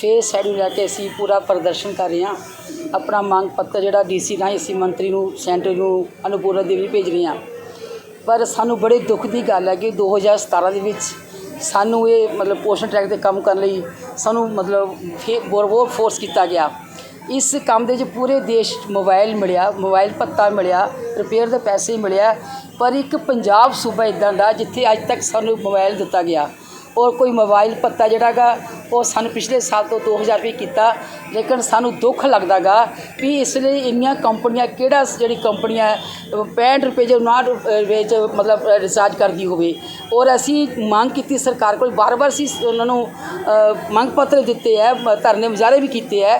ਫੇਰ ਸਾਈਡ ਨੂੰ ਲੈ ਕੇ ਅਸੀਂ ਪੂਰਾ ਪ੍ਰਦਰਸ਼ਨ ਕਰ ਰਹੇ ਹਾਂ। ਆਪਣਾ ਮੰਗ ਪੱਤਰ ਜਿਹੜਾ ਡੀਸੀ ਰਾਹੀਂ ਅਸੀਂ ਮੰਤਰੀ ਨੂੰ, ਸੈਂਟਰ ਨੂੰ ਅਨੁਪੂਰਨਾ ਦੇ ਵੀ ਭੇਜ ਰਹੇ ਹਾਂ। ਪਰ ਸਾਨੂੰ ਬੜੇ ਦੁੱਖ ਦੀ ਗੱਲ ਹੈ ਕਿ 2017 ਦੇ ਵਿੱਚ ਸਾਨੂੰ ਇਹ ਮਤਲਬ ਪੋਸ਼ਣ ਟਰੈਕ ਤੇ ਕੰਮ ਕਰਨ ਲਈ ਸਾਨੂੰ ਮਤਲਬ ਫੇ ਬਹੁਤ ਫੋਰਸ ਕੀਤਾ ਗਿਆ। ਇਸ ਕੰਮ ਦੇ ਵਿੱਚ ਪੂਰੇ ਦੇਸ਼ 'ਚ ਮੋਬਾਈਲ ਮਿਲਿਆ ਮੋਬਾਈਲ ਪੱਤਾ ਮਿਲਿਆ ਰਿਪੇਅਰ ਦੇ ਪੈਸੇ ਮਿਲਿਆ, ਪਰ ਇੱਕ ਪੰਜਾਬ ਸੂਬਾ ਇਦਾਂ ਦਾ ਜਿੱਥੇ ਅੱਜ ਤੱਕ ਸਾਨੂੰ ਮੋਬਾਈਲ ਦਿੱਤਾ ਗਿਆ। ਔਰ ਕੋਈ ਮੋਬਾਈਲ ਪੱਤਾ ਜਿਹੜਾ ਗਾ, ਉਹ ਸਾਨੂੰ ਪਿਛਲੇ ਸਾਲ ਤੋਂ 2000 ਰੁਪਏ ਕੀਤਾ, ਲੇਕਿਨ ਸਾਨੂੰ ਦੁੱਖ ਲੱਗਦਾਗਾ ਵੀ ਇਸ ਲਈ ਇੰਨੀਆਂ ਕੰਪਨੀਆਂ ਕਿਹੜਾ ਜਿਹੜੀ ਕੰਪਨੀਆਂ 65 ਰੁਪਏ ਜੋ 59 ਰੁਪਏ ਚ ਮਤਲਬ ਰਿਚਾਰਜ ਕਰਦੀ ਹੋਵੇ। ਔਰ ਅਸੀਂ ਮੰਗ ਕੀਤੀ ਸਰਕਾਰ ਕੋਲ ਬਾਰ-ਬਾਰ ਅਸੀਂ ਉਹਨਾਂ ਨੂੰ ਮੰਗ ਪੱਤਰ ਦਿੱਤੇ ਹੈ ਧਰਨੇ ਮੁਜ਼ਾਹਰੇ ਵੀ ਕੀਤੇ ਹੈ।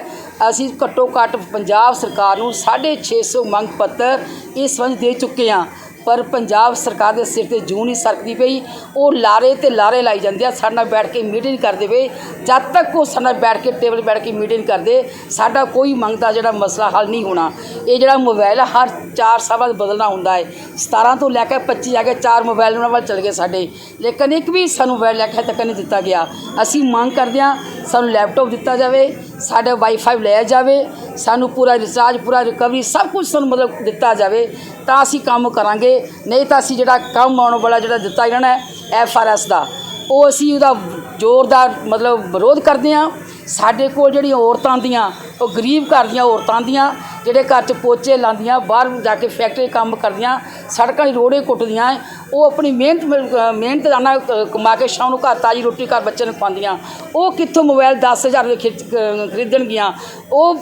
ਅਸੀਂ ਘੱਟੋ ਘੱਟ ਪੰਜਾਬ ਸਰਕਾਰ ਨੂੰ 650 ਮੰਗ ਪੱਤਰ ਇਸ ਸੰਬੰਧ ਦੇ ਚੁੱਕੇ ਹਾਂ। ਪਰ ਪੰਜਾਬ ਸਰਕਾਰ ਦੇ ਸਿਰ ਤੇ ਜੂੰ ਨਹੀਂ ਸਰਕਦੀ ਪਈ। ਉਹ ਲਾਰੇ ਤੇ ਲਾਰੇ ਲਾਈ ਜਾਂਦੇ ਆ, ਸਾਡੇ ਨਾਲ ਬੈਠ ਕੇ ਮੀਟਿੰਗ ਕਰਦੇ ਵੇ ਜਦ ਤੱਕ ਉਹ ਸਾਡੇ ਨਾਲ ਬੈਠ ਕੇ ਟੇਬਲ ਬੈਠ ਕੇ ਮੀਟਿੰਗ ਕਰਦੇ, ਸਾਡਾ ਕੋਈ ਮੰਗਦਾ ਜਿਹੜਾ ਮਸਲਾ ਹੱਲ ਨਹੀਂ ਹੋਣਾ। ਇਹ ਜਿਹੜਾ ਮੋਬਾਈਲ ਹਰ 4 ਸਾਲ ਬਾਅਦ ਬਦਲਣਾ ਹੁੰਦਾ ਹੈ। 17 ਤੋਂ ਲੈ ਕੇ 25 ਆ ਕੇ ਚਾਰ ਮੋਬਾਈਲ ਉਹਨਾਂ ਵੱਲ ਚਲ ਗਏ ਸਾਡੇ। ਲੇਕਿਨ ਇੱਕ ਵੀ ਸਾਨੂੰ ਮੋਬਾਈਲ ਲੈ ਕੇ ਤੱਕ ਨਹੀਂ ਦਿੱਤਾ ਗਿਆ। ਅਸੀਂ ਮੰਗ ਕਰਦੇ ਹਾਂ, ਸਾਨੂੰ ਲੈਪਟਾਪ ਦਿੱਤਾ ਜਾਵੇ। ਸਾਡਾ ਵਾਈਫਾਈ ਲਿਆ ਜਾਵੇ, ਸਾਨੂੰ ਪੂਰਾ ਰਿਚਾਰਜ ਪੂਰਾ ਰਿਕਵਰੀ ਸਭ ਕੁਝ ਸਾਨੂੰ ਮਤਲਬ ਦਿੱਤਾ ਜਾਵੇ, ਤਾਂ ਅਸੀਂ ਕੰਮ ਕਰਾਂਗੇ। ਨਹੀਂ ਤਾਂ ਅਸੀਂ ਜਿਹੜਾ ਕੰਮ ਆਉਣ ਵਾਲਾ ਜਿਹੜਾ ਦਿੱਤਾ ਜਾਣਾ ਹੈ ਐਫ ਆਰ ਐਸ ਦਾ, ਉਹ ਅਸੀਂ ਉਹਦਾ ਜ਼ੋਰਦਾਰ ਮਤਲਬ ਵਿਰੋਧ ਕਰਦੇ ਹਾਂ। ਸਾਡੇ ਕੋਲ ਜਿਹੜੀਆਂ ਔਰਤਾਂ ਦੀਆਂ, ਉਹ ਗਰੀਬ ਘਰ ਦੀਆਂ ਔਰਤਾਂ ਦੀਆਂ ਜਿਹੜੇ ਘਰ 'ਚ ਪੋਚੇ ਲਾਉਂਦੀਆਂ ਬਾਹਰ ਜਾ ਕੇ ਫੈਕਟਰੀ ਕੰਮ ਕਰਦੀਆਂ ਸੜਕਾਂ 'ਤੇ ਰੋੜੇ ਕੁੱਟਦੀਆਂ ਉਹ ਆਪਣੀ ਮਿਹਨਤ ਮ- ਮਿਹਨਤ ਦਾ ਕਮਾ ਕੇ ਸ਼ਾਮ ਨੂੰ ਘਰ ਤਾਜੀ ਰੋਟੀ ਘਰ ਬੱਚੇ ਨੂੰ ਖਵਾਉਂਦੀਆਂ। ਉਹ ਕਿੱਥੋਂ ਮੋਬਾਈਲ 10000 ਦੇ ਖਿੱਚ- ਖਰੀਦਣਗੀਆਂ? ਉਹ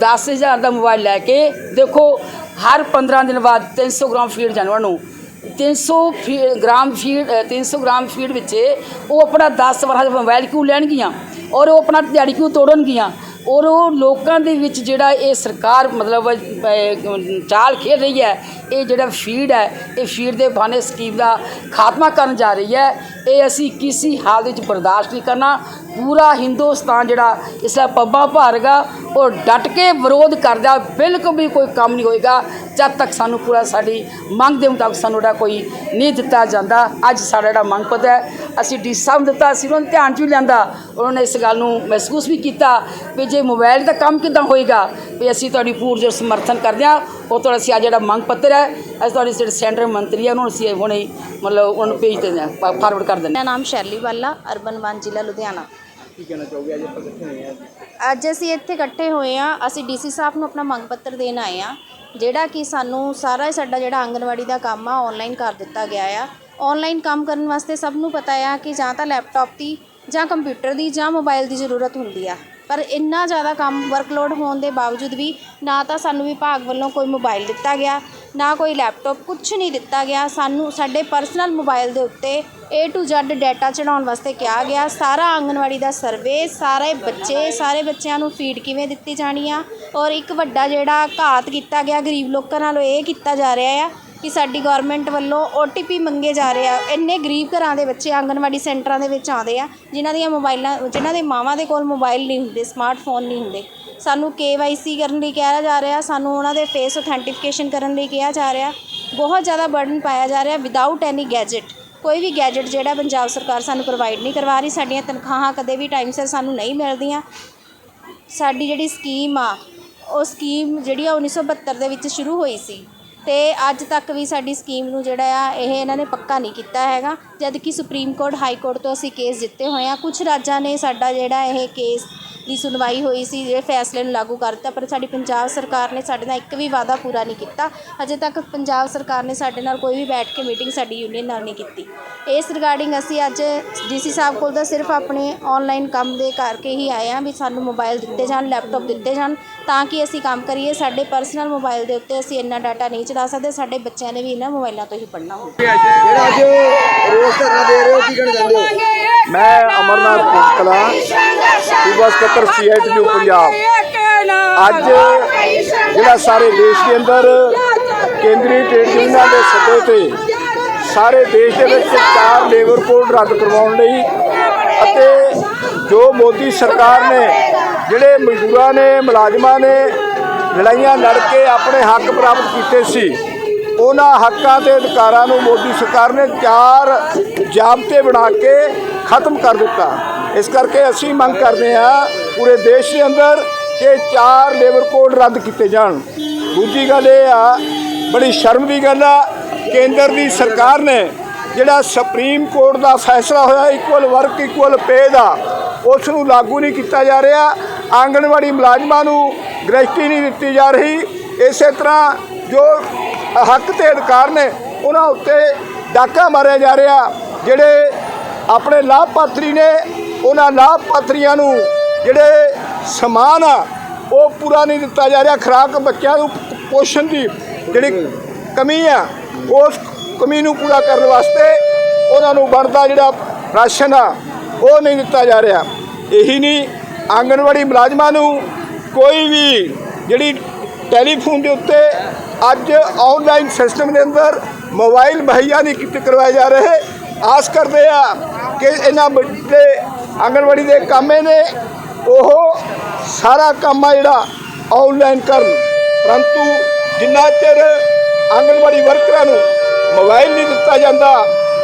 10000 ਦਾ ਮੋਬਾਈਲ ਲੈ ਕੇ ਦੇਖੋ ਹਰ 15 ਦਿਨ ਬਾਅਦ 300 ਗ੍ਰਾਮ ਫੀਡ ਜਾਨਵਰ ਨੂੰ 300 ਫੀ ਗ੍ਰਾਮ ਫੀਡ ਅ, 300 ਗ੍ਰਾਮ ਫੀਡ ਵਿੱਚ ਉਹ ਆਪਣਾ 10 ਵਾਰ ਮੋਬਾਈਲ ਕਿਉਂ ਲੈਣਗੀਆਂ? ਔਰ ਉਹ ਆਪਣਾ ਦਿਹਾੜੀ ਕਿਉਂ ਤੋੜਨਗੀਆਂ? ਔਰ ਉਹ ਲੋਕਾਂ ਦੇ ਵਿੱਚ ਜਿਹੜਾ ਇਹ ਸਰਕਾਰ ਮਤਲਬ ਚਾਲ ਖੇਡ ਰਹੀ ਹੈ, ਇਹ ਜਿਹੜਾ ਫੀਡ ਹੈ, ਇਹ ਫੀਡ ਦੇ ਬਹਾਨੇ ਸਕੀਮ ਦਾ ਖਾਤਮਾ ਕਰਨ ਜਾ ਰਹੀ ਹੈ। ਇਹ ਅਸੀਂ ਕਿਸੇ ਹਾਲ ਵਿੱਚ ਬਰਦਾਸ਼ਤ ਨਹੀਂ ਕਰਨਾ। ਪੂਰਾ ਹਿੰਦੁਸਤਾਨ ਜਿਹੜਾ ਇਸ ਦਾ ਪੱਬਾਂ ਭਾਰਗਾ, ਉਹ ਡਟ ਕੇ ਵਿਰੋਧ ਕਰਦਾ, ਬਿਲਕੁਲ ਵੀ ਕੋਈ ਕੰਮ ਨਹੀਂ ਹੋਏਗਾ, ਜਦ ਤੱਕ ਸਾਨੂੰ ਪੂਰਾ ਸਾਡੀ ਮੰਗ ਦੇ ਮੁਤਾਬਕ ਸਾਨੂੰ ਜਿਹੜਾ ਕੋਈ ਨਹੀਂ ਦਿੱਤਾ ਜਾਂਦਾ। ਅੱਜ ਸਾਡਾ ਜਿਹੜਾ ਮੰਗ ਪੱਤਰ ਹੈ, ਅਸੀਂ ਡੀ ਸਾਹਿਬ ਨੂੰ ਦਿੱਤਾ, ਅਸੀਂ ਉਹਨਾਂ ਨੂੰ ਧਿਆਨ 'ਚ ਵੀ ਲਿਆਂਦਾ? ਉਹਨਾਂ ਨੇ ਇਸ ਗੱਲ ਨੂੰ ਮਹਿਸੂਸ ਵੀ ਕੀਤਾ ਵੀ ਜੇ ਮੋਬਾਈਲ ਦਾ ਕੰਮ ਕਿੱਦਾਂ ਹੋਏਗਾ, ਵੀ ਅਸੀਂ ਤੁਹਾਡੀ ਪੂਰਜੋਰ ਸਮਰਥਨ ਕਰਦੇ ਹਾਂ, ਉਹ ਤੋਂ ਅਸੀਂ ਅੱਜ ਜਿਹੜਾ ਮੰਗ ਪੱਤਰ ਹੈ, ਅਸੀਂ ਤੁਹਾਡੇ ਜਿਹੜੇ ਸੈਂਟਰ ਮੰਤਰੀ ਹੈ, ਉਹਨਾਂ ਨੂੰ ਅਸੀਂ ਹੁਣੇ ਮਤਲਬ ਉਹਨਾਂ ਨੂੰ ਭੇਜ ਦਿੰਦੇ ਹਾਂ ਫਾਰਵਰਡ ਕਰ ਦਿੰਦੇ ਹਾਂ ਮੇਰਾ ਨਾਮ ਸ਼ੈਲੀ ਵਾਲਾ ਅਰਬਨ ਵਨ ਜ਼ਿਲ੍ਹਾ ਲੁਧਿਆਣਾ। ਕੀ ਕਹਿਣਾ ਚਾਹੋਗੇ? ਅੱਜ ਆਪਾਂ ਕਿੱਥੇ ਹੋਏ ਆ ਅੱਜ ਅਸੀਂ ਇੱਥੇ ਇਕੱਠੇ ਹੋਏ ਆ ਅਸੀਂ ਡੀਸੀ ਸਾਹਿਬ ਨੂੰ ਆਪਣਾ ਮੰਗ ਪੱਤਰ ਦੇਣ ਆਏ ਆ ਜਿਹੜਾ ਕਿ ਸਾਨੂੰ ਸਾਰਾ ਹੀ ਸਾਡਾ ਜਿਹੜਾ ਆਂਗਨਵਾੜੀ ਦਾ ਕੰਮ ਆ ਆਨਲਾਈਨ ਕਰ ਦਿੱਤਾ ਗਿਆ ਆ। ਆਨਲਾਈਨ ਕੰਮ ਕਰਨ ਵਾਸਤੇ ਸਭ ਨੂੰ ਪਤਾ ਆ ਕਿ ਜਾਂ ਤਾਂ ਲੈਪਟਾਪ ਦੀ ਜਾਂ ਕੰਪਿਊਟਰ ਦੀ ਜਾਂ ਮੋਬਾਈਲ ਦੀ ਜ਼ਰੂਰਤ ਹੁੰਦੀ ਆ। ਪਰ ਇੰਨਾ ਜ਼ਿਆਦਾ ਕੰਮ ਵਰਕਲੋਡ ਹੋਣ ਦੇ ਬਾਵਜੂਦ ਵੀ ਨਾ ਤਾਂ ਸਾਨੂੰ ਵਿਭਾਗ ਵੱਲੋਂ ਕੋਈ ਮੋਬਾਈਲ ਦਿੱਤਾ ਗਿਆ ਨਾ ਕੋਈ ਲੈਪਟੋਪ ਕੁਛ ਨਹੀਂ ਦਿੱਤਾ ਗਿਆ। ਸਾਨੂੰ, ਸਾਡੇ ਪਰਸਨਲ ਮੋਬਾਈਲ ਦੇ ਉੱਤੇ ਏ ਟੂ Z ਡਾਟਾ ਚੜਾਉਣ ਵਾਸਤੇ ਕਿਹਾ ਗਿਆ। ਸਾਰਾ ਆਂਗਨਵਾੜੀ ਦਾ ਸਰਵੇ ਸਾਰੇ ਬੱਚੇ, ਸਾਰੇ ਬੱਚਿਆਂ ਨੂੰ ਫੀਡ ਕਿਵੇਂ ਦਿੱਤੀ ਜਾਣੀ ਆ? ਔਰ ਇੱਕ ਵੱਡਾ ਜਿਹੜਾ ਘਾਤ ਕੀਤਾ ਗਿਆ ਗਰੀਬ ਲੋਕਾਂ ਨਾਲੋਂ ਇਹ ਕੀਤਾ ਜਾ ਰਿਹਾ ਆ ਕਿ ਸਾਡੀ ਗਵਰਨਮੈਂਟ ਵੱਲੋਂ OTP ਮੰਗੇ ਜਾ ਰਹੇ ਆ। ਇੰਨੇ ਗਰੀਬ ਘਰਾਂ ਦੇ ਬੱਚੇ ਆਂਗਨਵਾੜੀ ਸੈਂਟਰਾਂ ਦੇ ਵਿੱਚ ਆਉਂਦੇ ਆ, ਜਿਨ੍ਹਾਂ ਦੀਆਂ ਮੋਬਾਈਲਾਂ, ਜਿਨ੍ਹਾਂ ਦੇ ਮਾਵਾਂ ਦੇ ਕੋਲ ਮੋਬਾਈਲ ਨਹੀਂ ਹੁੰਦੇ ਸਮਾਰਟਫੋਨ ਨਹੀਂ ਹੁੰਦੇ। ਸਾਨੂੰ KYC ਕਰਨ ਲਈ ਕਿਹਾ ਜਾ ਰਿਹਾ, ਸਾਨੂੰ ਉਹਨਾਂ ਦੇ ਫੇਸ ਅਥੈਂਟੀਫਿਕੇਸ਼ਨ ਕਰਨ ਲਈ ਕਿਹਾ ਜਾ ਰਿਹਾ। ਬਹੁਤ ਜ਼ਿਆਦਾ ਬਰਡਨ ਪਾਇਆ ਜਾ ਰਿਹਾ ਵਿਦਆਊਟ ਐਨੀ ਗੈਜਟ ਕੋਈ ਵੀ ਗੈਜਟ ਜਿਹੜਾ ਪੰਜਾਬ ਸਰਕਾਰ ਸਾਨੂੰ ਪ੍ਰੋਵਾਈਡ ਨਹੀਂ ਕਰਵਾ ਰਹੀ, ਸਾਡੀਆਂ ਤਨਖਾਹਾਂ ਕਦੇ ਵੀ ਟਾਈਮ ਸਿਰ ਸਾਨੂੰ ਨਹੀਂ ਮਿਲਦੀਆਂ। ਸਾਡੀ ਜਿਹੜੀ ਸਕੀਮ ਆ, ਉਹ ਸਕੀਮ ਜਿਹੜੀ ਆ 1972 ਦੇ ਵਿੱਚ ਸ਼ੁਰੂ ਹੋਈ ਸੀ। ਤੇ ਅੱਜ ਤੱਕ ਵੀ ਸਾਡੀ ਸਕੀਮ ਨੂੰ ਜਿਹੜਾ ਆ, ਇਹ ਇਹਨਾਂ ਨੇ ਪੱਕਾ ਨਹੀਂ ਕੀਤਾ ਹੈਗਾ। ਜਦ ਕਿ ਸੁਪਰੀਮ ਕੋਰਟ ਹਾਈ ਕੋਰਟ ਤੋਂ ਅਸੀਂ ਕੇਸ ਜਿੱਤੇ ਹੋਏ ਆ। ਕੁਝ ਰਾਜਾਂ ਨੇ ਸਾਡਾ ਜਿਹੜਾ ਇਹ ਕੇਸ ਦੀ ਸੁਣਵਾਈ ਹੋਈ ਸੀ ਜਿਹੜੇ ਫੈਸਲੇ ਨੂੰ ਲਾਗੂ ਕਰ ਦਿੱਤਾ ਪਰ ਸਾਡੀ ਪੰਜਾਬ ਸਰਕਾਰ ਨੇ ਸਾਡੇ ਨਾਲ ਇੱਕ ਵੀ ਵਾਅਦਾ ਪੂਰਾ ਨਹੀਂ ਕੀਤਾ। ਅਜੇ ਤੱਕ ਪੰਜਾਬ ਸਰਕਾਰ ਨੇ ਸਾਡੇ ਨਾਲ ਕੋਈ ਵੀ ਬੈਠ ਕੇ ਮੀਟਿੰਗ ਸਾਡੀ ਯੂਨੀਅਨ ਨਾਲ ਨਹੀਂ ਕੀਤੀ। ਇਸ ਰਿਗਾਰਡਿੰਗ ਅਸੀਂ ਅੱਜ ਡੀਸੀ ਸਾਹਿਬ ਕੋਲ ਤਾਂ ਸਿਰਫ ਆਪਣੇ ਆਨਲਾਈਨ ਕੰਮ ਦੇ ਕਰਕੇ ਹੀ ਆਏ ਹਾਂ ਵੀ ਸਾਨੂੰ ਮੋਬਾਈਲ ਦਿੱਤੇ ਜਾਣ ਲੈਪਟਾਪ ਦਿੱਤੇ ਜਾਣ ਤਾਂ ਕਿ ਅਸੀਂ ਕੰਮ ਕਰੀਏ। ਸਾਡੇ ਪਰਸਨਲ ਮੋਬਾਈਲ ਦੇ ਉੱਤੇ ਅਸੀਂ ਇੰਨਾ ਡਾਟਾ ਨਹੀਂ ਚਲਾ ਸਕਦੇ ਸਾਡੇ ਬੱਚਿਆਂ ਨੇ ਵੀ ਇਹਨਾਂ ਮੋਬਾਈਲਾਂ ਤੋਂ ਹੀ ਪੜ੍ਹਨਾ ਹੁੰਦਾ ਜਿਹੜਾ ਅੱਜ ਰੋਜ਼ ਧਰਨਾ ਦੇ ਰਹੇ ਹੋ ਕੀ ਕਹਿਣਾ ਚਾਹੁੰਦੇ ਹੋ? ਮੈਂ ਅਮਰਨਾਥ ਕੋਟਕਲਾ ਸੂਬਾ ਸਕੱਤਰ ਸੀਆਈਟੀਯੂ ਪੰਜਾਬ। ਅੱਜ ਜਿਹੜਾ ਸਾਰੇ ਦੇਸ਼ ਦੇ ਅੰਦਰ ਕੇਂਦਰੀ ਟ੍ਰੇਡ ਯੂਨੀਅਨਾਂ ਦੇ ਸੱਦੇ ਤੇ ਸਾਰੇ ਦੇਸ਼ ਦੇ ਵਿੱਚ ਚਾਰ ਲੇਬਰ ਕੋਡ ਰੱਦ ਕਰਵਾਉਣ ਲਈ ਅਤੇ ਜੋ ਮੋਦੀ ਸਰਕਾਰ ਨੇ ਜਿਹੜੇ ਮਜ਼ਦੂਰਾਂ ਨੇ ਮੁਲਾਜ਼ਮਾਂ ਨੇ ਲੜਾਈਆਂ ਲੜ ਕੇ ਆਪਣੇ ਹੱਕ ਪ੍ਰਾਪਤ ਕੀਤੇ ਸੀ ਉਹਨਾਂ ਹੱਕਾਂ ਤੇ ਅਧਿਕਾਰਾਂ ਨੂੰ ਮੋਦੀ ਸਰਕਾਰ ਨੇ ਚਾਰ ਜਾਬਤੇ ਬਣਾ ਕੇ ਖਤਮ ਕਰ ਦਿੱਤਾ। ਇਸ ਕਰਕੇ ਅਸੀਂ ਮੰਗ ਕਰਦੇ ਹਾਂ ਪੂਰੇ ਦੇਸ਼ ਦੇ ਅੰਦਰ ਕਿ ਚਾਰ ਲੇਬਰ ਕੋਡ ਰੱਦ ਕੀਤੇ ਜਾਣ। ਦੂਜੀ ਗੱਲ ਇਹ ਆ, ਬੜੀ ਸ਼ਰਮ ਦੀ ਗੱਲ ਆ, ਕੇਂਦਰ ਦੀ ਸਰਕਾਰ ਨੇ ਜਿਹੜਾ ਸੁਪਰੀਮ ਕੋਰਟ ਦਾ ਫੈਸਲਾ ਹੋਇਆ ਇਕੁਅਲ ਵਰਕ ਇਕੁਅਲ ਪੇ ਦਾ, ਉਸ ਨੂੰ ਲਾਗੂ ਨਹੀਂ ਕੀਤਾ ਜਾ ਰਿਹਾ। ਆਂਗਣਵਾੜੀ ਮੁਲਾਜ਼ਮਾਂ ਨੂੰ ਗ੍ਰੈਜੂਟੀ ਨਹੀਂ ਦਿੱਤੀ ਜਾ ਰਹੀ। ਇਸੇ ਤਰ੍ਹਾਂ ਜੋ ਹੱਕ ਤੇ ਅਧਿਕਾਰ ਨੇ, ਉਹਨਾਂ ਉੱਤੇ ਡਾਕਾ ਮਾਰਿਆ ਜਾ ਰਿਹਾ, ਜਿਹੜੇ ਆਪਣੇ ਲਾਭਪਾਤਰੀ ਨੇ ਉਹਨਾਂ ਲਾਭਪਾਤਰੀਆਂ ਨੂੰ ਜਿਹੜੇ ਸਮਾਨ ਆ, ਉਹ ਪੂਰਾ ਨਹੀਂ ਦਿੱਤਾ ਜਾ ਰਿਹਾ। ਖੁਰਾਕ ਬੱਚਿਆਂ ਨੂੰ ਪੋਸ਼ਣ ਦੀ ਜਿਹੜੀ ਕਮੀ ਆ, ਉਸ ਕਮੀ ਨੂੰ ਪੂਰਾ ਕਰਨ ਵਾਸਤੇ ਉਹਨਾਂ ਨੂੰ ਬਣਦਾ ਜਿਹੜਾ ਰਾਸ਼ਨ ਆ, ਉਹ ਨਹੀਂ ਦਿੱਤਾ ਜਾ ਰਿਹਾ। ਇਹੀ ਨਹੀਂ ਆਂਗਣਵਾੜੀ ਮੁਲਾਜ਼ਮਾਂ ਨੂੰ ਕੋਈ ਵੀ ਜਿਹੜੀ ਟੈਲੀਫੋਨ ਦੇ ਉੱਤੇ ਅੱਜ ਆਨਲਾਈਨ ਸਿਸਟਮ ਦੇ ਅੰਦਰ ਮੋਬਾਈਲ ਮੁਹੱਈਆ ਨਹੀਂ ਕੀਤੇ ਕਰਵਾਏ ਜਾ ਰਹੇ। ਆਸ ਕਰਦੇ ਆ ਕਿ ਇਹਨਾਂ ਵੱਡੇ ਆਂਗਣਵਾੜੀ ਦੇ ਕੰਮੇ ਨੇ ਉਹ ਸਾਰਾ ਕੰਮ ਆ ਜਿਹੜਾ ਆਨਲਾਈਨ ਕਰਨ। ਪਰੰਤੂ ਜਿੰਨਾ ਚਿਰ ਆਂਗਣਵਾੜੀ ਵਰਕਰਾਂ ਨੂੰ ਮੋਬਾਈਲ ਨਹੀਂ ਦਿੱਤਾ ਜਾਂਦਾ,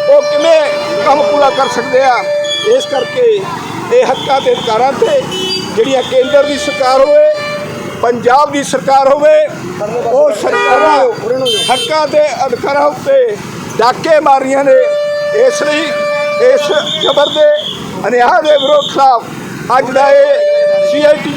ਉਹ ਕਿਵੇਂ ਕੰਮ ਪੂਰਾ ਕਰ ਸਕਦੇ ਆ? ਇਸ ਕਰਕੇ ਇਹ ਹੱਕਾਂ ਤੇ ਅਧਿਕਾਰਾਂ ਤੇ ਜਿਹੜੀਆਂ ਕੇਂਦਰ ਦੀ ਸਰਕਾਰ ਹੋਵੇ, ਪੰਜਾਬ ਦੀ ਸਰਕਾਰ ਹੋਵੇ, ਉਹ ਸਰਕਾਰਾਂ ਹੱਕਾਂ ਤੇ ਅਧਿਕਾਰਾਂ ਉੱਤੇ ਡਾਕੇ ਮਾਰੀਆਂ ਨੇ। ਇਸ ਲਈ ਇਸ ਖਬਰ ਦੇ ਅਨਿਆਂ ਦੇ ਵਿਰੋਧ ਖਿਲਾਫ ਅੱਜ ਦਾ ਇਹ ਸੀਆਈਟੀ